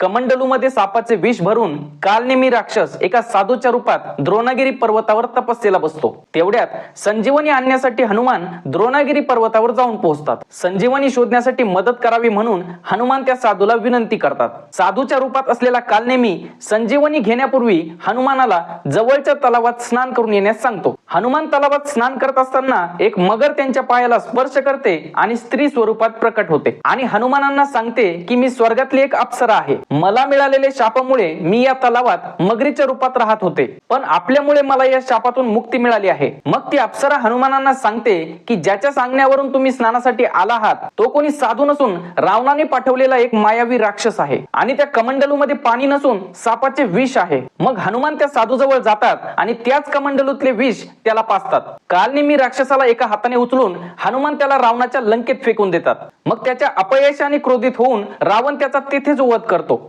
कमंडलूमध्ये सापाचे विष भरून कालनेमी राक्षस एका साधूच्या रूपात द्रोणागिरी पर्वतावर तपस्येला बसतो. तेवढ्यात संजीवनी आणण्यासाठी हनुमान द्रोणागिरी पर्वतावर जाऊन पोहोचतात. संजीवनी शोधण्यासाठी मदत करावी म्हणून हनुमान त्या साधूला विनंती करतात. साधूच्या रूपात असलेला कालनेमी संजीवनी घेण्यापूर्वी हनुमानाला जवळच्या तलावात स्नान करून येण्यास सांगतो. हनुमान तलावात स्नान करत असताना एक मगर त्यांच्या पायाला स्पर्श करते आणि स्त्री स्वरूपात प्रकट होते. आणि हनुमानांना सांगते की मी स्वर्गातली एक अप्सरा आहे. मला मिळालेल्या शापामुळे मी या तलावात मगरीच्या रूपात राहत होते. पण आपल्यामुळे मला या शापातून मुक्ती मिळाली आहे. मग ती अप्सरा हनुमानांना सांगते की ज्याच्या सांगण्यावरून तुम्ही स्नानासाठी आला आहात तो कोणी साधू नसून रावणाने पाठवलेला एक मायावी राक्षस आहे आणि त्या कमंडलूमध्ये पाणी नसून सापाचे विष आहे. मग हनुमान त्या साधूजवळ जातात आणि त्याच कमंडलूतले विष त्याला पाचतात कालनेमी राक्षसाला एका हाताने उचलून हनुमान त्याला रावणाच्या लंकेत फेकून देतात. मग त्याच्या अपयशाने क्रोधित होऊन रावण त्याचा तेथेच वध करतो.